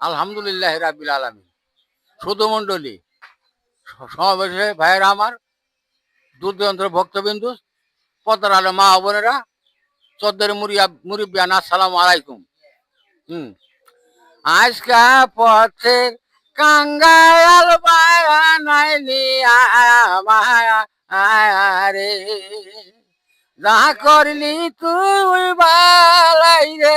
আলহামদুলিল্লাহ রাব্বিল আলামিন। শুধু মণ্ডলী সমাবেশে ভাইয়েরা আমার দূরদূরান্তর ভক্তবিন্দু পতার আলো মা বোনেরা চোদ্দের মুরিয়া মুরিবিয়ান আসসালামু আলাইকুম। হুম। আজকা পথে কাঙ্গায়াল বায়ানাইলি মায়া রে। যা করলি তুই বালাই রে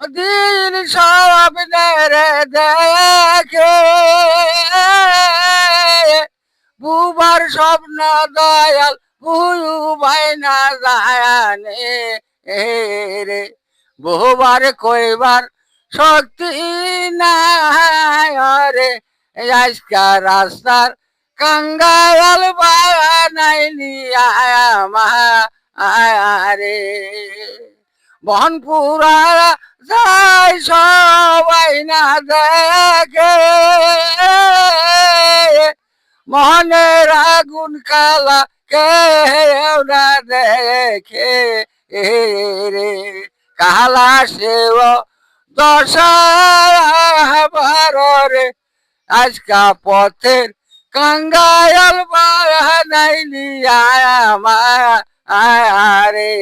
দিন সব দেখে। বুবার স্বপ্ন দয়াল বুয়ু ভাই না জানে রে বহুবার কইবার শক্তি নাই রে আজকা রাস্তার কাঙ্গায়াল বানাইলি আয়া মা আয়া রে বহনপুরা যাই সবাই না দেখে। মনের আগুন কালা কেউ না দেখে রে। কালা সেও দশা রে আজকা পথের কাঙ্গায়াল বানাইলি আয়া মা রে।